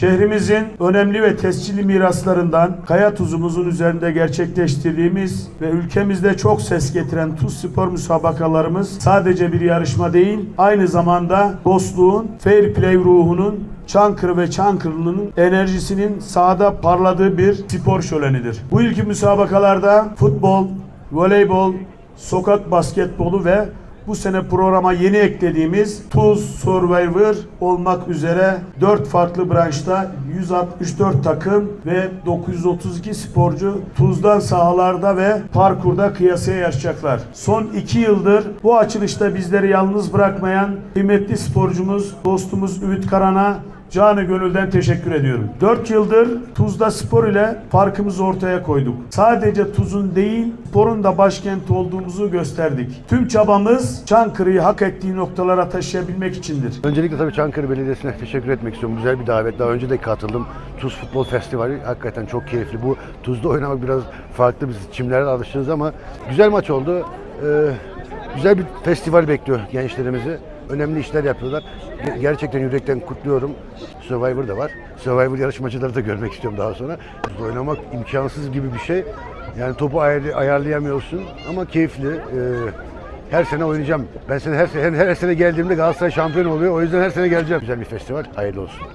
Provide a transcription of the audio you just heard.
Şehrimizin önemli ve tescilli miraslarından kaya tuzumuzun üzerinde gerçekleştirdiğimiz ve ülkemizde çok ses getiren tuz spor müsabakalarımız sadece bir yarışma değil, aynı zamanda dostluğun, fair play ruhunun Çankırı ve Çankırılı'nın enerjisinin sahada parladığı bir spor şölenidir. Bu ilki müsabakalarda futbol, voleybol, sokak basketbolu ve bu sene programa yeni eklediğimiz Tuz Survivor olmak üzere 4 farklı branşta 164 takım ve 932 sporcu Tuz'dan sahalarda ve parkurda kıyasaya yarışacaklar. Son 2 yıldır bu açılışta bizleri yalnız bırakmayan kıymetli sporcumuz, dostumuz Ümit Karan'a Canı gönülden teşekkür ediyorum. 4 yıldır Tuz'da spor ile farkımızı ortaya koyduk. Sadece Tuz'un değil, sporun da başkenti olduğumuzu gösterdik. Tüm çabamız Çankırı'yı hak ettiği noktalara taşıyabilmek içindir. Öncelikle tabii Çankırı Belediyesi'ne teşekkür etmek istiyorum. Güzel bir davet. Daha önce de katıldım. Tuz Futbol Festivali hakikaten çok keyifli. Bu Tuz'da oynamak biraz farklı. Biz çimlere alıştınız ama güzel maç oldu. Ee, güzel bir festival bekliyor gençlerimizi. Önemli işler yapıyorlar. Ge- Gerçekten yürekten kutluyorum. Survivor da var. Survivor yarışmacıları da görmek istiyorum daha sonra. Oynamak imkansız gibi bir şey. Yani topu ayar- ayarlayamıyorsun ama keyifli. Ee, her sene oynayacağım. Ben sene her, sene her sene geldiğimde Galatasaray şampiyon oluyor. O yüzden her sene geleceğim. Güzel bir festival. Hayırlı olsun.